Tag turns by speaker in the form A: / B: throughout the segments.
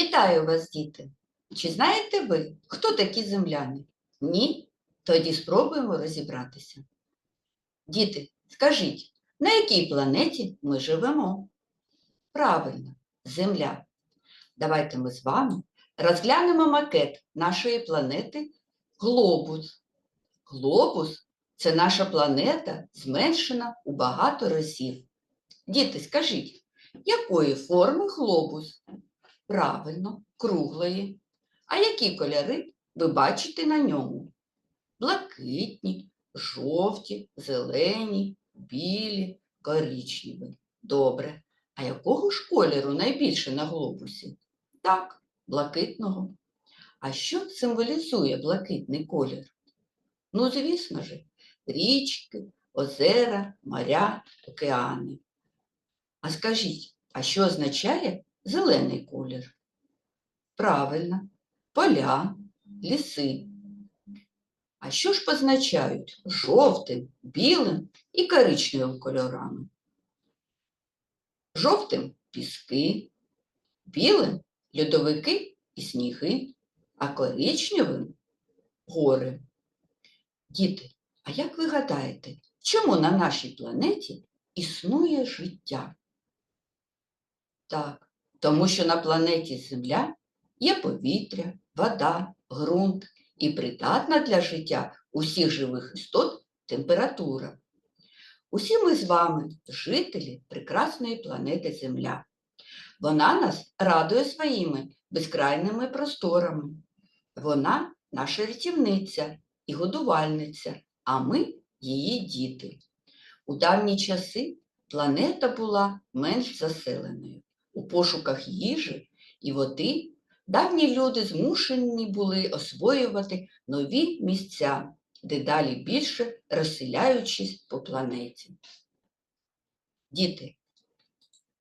A: Вітаю вас, діти! Чи знаєте ви, хто такі земляни? Ні? Тоді спробуємо розібратися. Діти, скажіть, на якій планеті ми живемо? Правильно, Земля. Давайте ми з вами розглянемо макет нашої планети Глобус. Глобус це наша планета, зменшена у багато разів. Діти, скажіть, якої форми глобус? Правильно, круглої. А які кольори ви бачите на ньому? Блакитні, жовті, зелені, білі, коричневі. Добре. А якого ж кольору найбільше на глобусі? Так, блакитного. А що символізує блакитний колір? Ну, звісно ж, річки, озера, моря, океани. А скажіть, а що означає зелений колір? Правильно, поля, ліси. А що ж позначають жовтим, білим і коричневим кольорами? Жовтим піски, білим льодовики і сніги, а коричневим гори. Діти, а як ви гадаєте, чому на нашій планеті існує життя? Так, тому що на планеті Земля є повітря, вода, ґрунт і придатна для життя усіх живих істот температура. Усі ми з вами жителі прекрасної планети Земля. Вона нас радує своїми безкрайними просторами. Вона наша рятівниця і годувальниця, а ми її діти. У давні часи планета була менш заселеною. У пошуках їжі і води давні люди змушені були освоювати нові місця, дедалі більше розселяючись по планеті. Діти,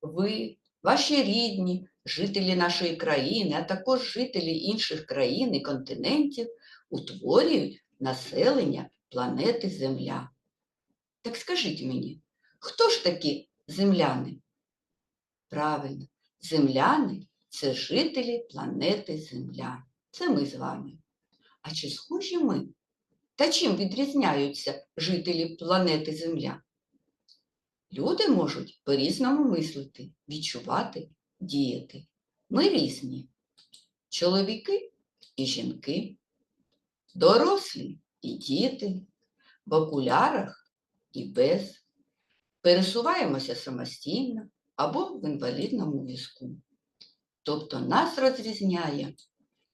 A: ви, ваші рідні, жителі нашої країни, а також жителі інших країн і континентів утворюють населення планети Земля. Так скажіть мені, хто ж такі земляни? Правильно, земляни це жителі планети Земля. Це ми з вами. А чи схожі ми? Та чим відрізняються жителі планети Земля? Люди можуть по-різному мислити, відчувати, діяти. Ми різні. Чоловіки і жінки, дорослі і діти, в окулярах і без. Пересуваємося самостійно або в інвалідному візку. Тобто нас розрізняє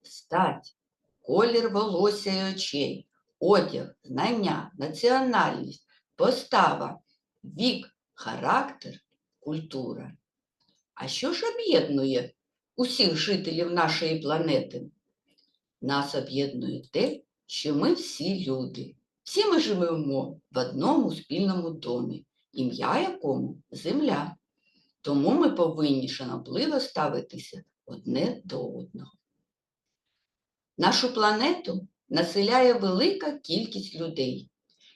A: стать, колір волосся і очей, одяг, знання, національність, постава, вік, характер, культура. А що ж об'єднує усіх жителів нашої планети? Нас об'єднує те, що ми всі люди. Всі ми живемо в одному спільному домі, ім'я якому земля. Тому ми повинні шанобливо ставитися одне до одного. Нашу планету населяє велика кількість людей,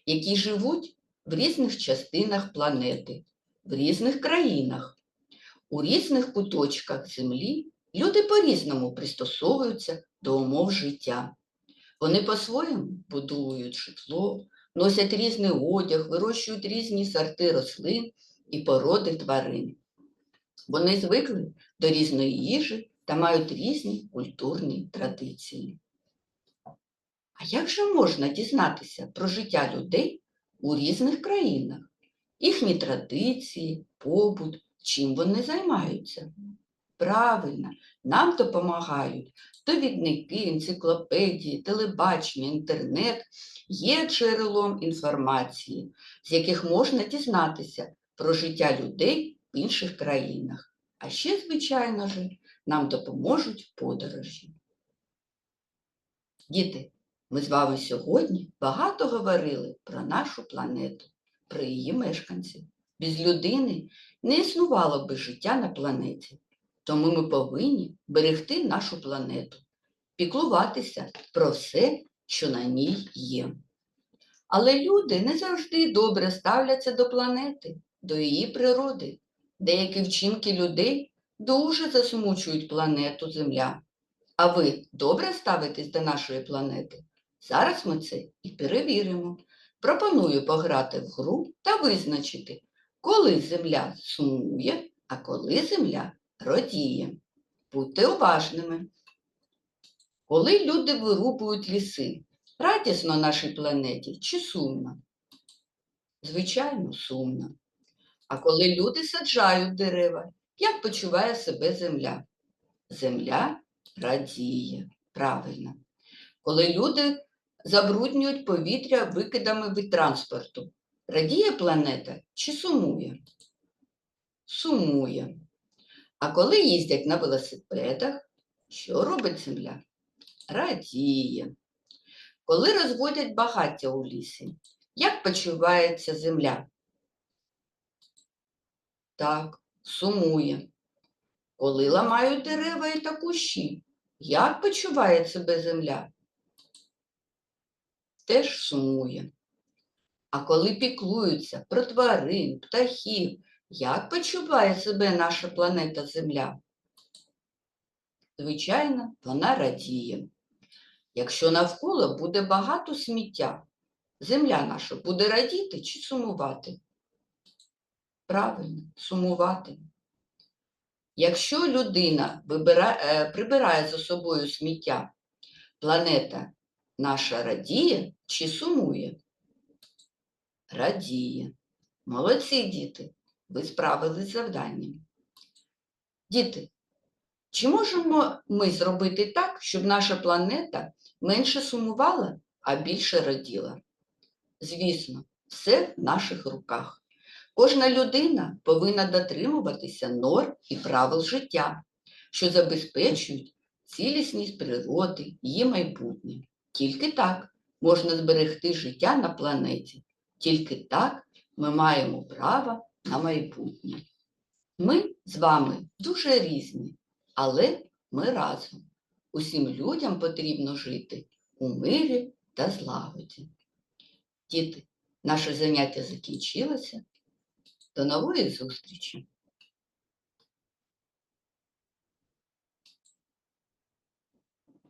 A: які живуть в різних частинах планети, в різних країнах. У різних куточках Землі люди по-різному пристосовуються до умов життя. Вони по-своєму будують житло, носять різний одяг, вирощують різні сорти рослин і породи тварин. Вони звикли до різної їжі та мають різні культурні традиції. А як же можна дізнатися про життя людей у різних країнах, їхні традиції, побут, чим вони займаються? Правильно, нам допомагають довідники, енциклопедії, телебачення, інтернет є джерелом інформації, з яких можна дізнатися про життя людей інших країнах. А ще, звичайно ж, нам допоможуть подорожі. Діти, ми з вами сьогодні багато говорили про нашу планету, про її мешканців. Без людини не існувало би життя на планеті. Тому ми повинні берегти нашу планету, піклуватися про все, що на ній є. Але люди не завжди добре ставляться до планети, до її природи. Деякі вчинки людей дуже засмучують планету Земля. А ви добре ставитесь до нашої планети? Зараз ми це і перевіримо. Пропоную пограти в гру та визначити, коли Земля сумує, а коли Земля радіє. Будьте уважними. Коли люди вирубують ліси, радісно нашій планеті чи сумно? Звичайно, сумно. А коли люди саджають дерева, як почуває себе земля? Земля радіє. Правильно. Коли люди забруднюють повітря викидами від транспорту, радіє планета чи сумує? Сумує. А коли їздять на велосипедах, що робить земля? Радіє. Коли розводять багаття у лісі, як почувається земля? Так, сумує. Коли ламають дерева і та кущі, як почуває себе земля? Теж сумує. А коли піклуються про тварин, птахів, як почуває себе наша планета Земля? Звичайно, вона радіє. Якщо навколо буде багато сміття, земля наша буде радіти чи сумувати? Правильно, сумувати. Якщо людина вибира- е, прибирає за собою сміття, планета наша радіє чи сумує? Радіє. Молодці, діти, ви справились з завданням. Діти, чи можемо ми зробити так, щоб наша планета менше сумувала, а більше раділа? Звісно, все в наших руках. Кожна людина повинна дотримуватися норм і правил життя, що забезпечують цілісність природи, її майбутнє. Тільки так можна зберегти життя на планеті. Тільки так ми маємо право на майбутнє. Ми з вами дуже різні, але ми разом. Усім людям потрібно жити у мирі та злагоді. Діти, наше заняття закінчилося. До нової зустрічі!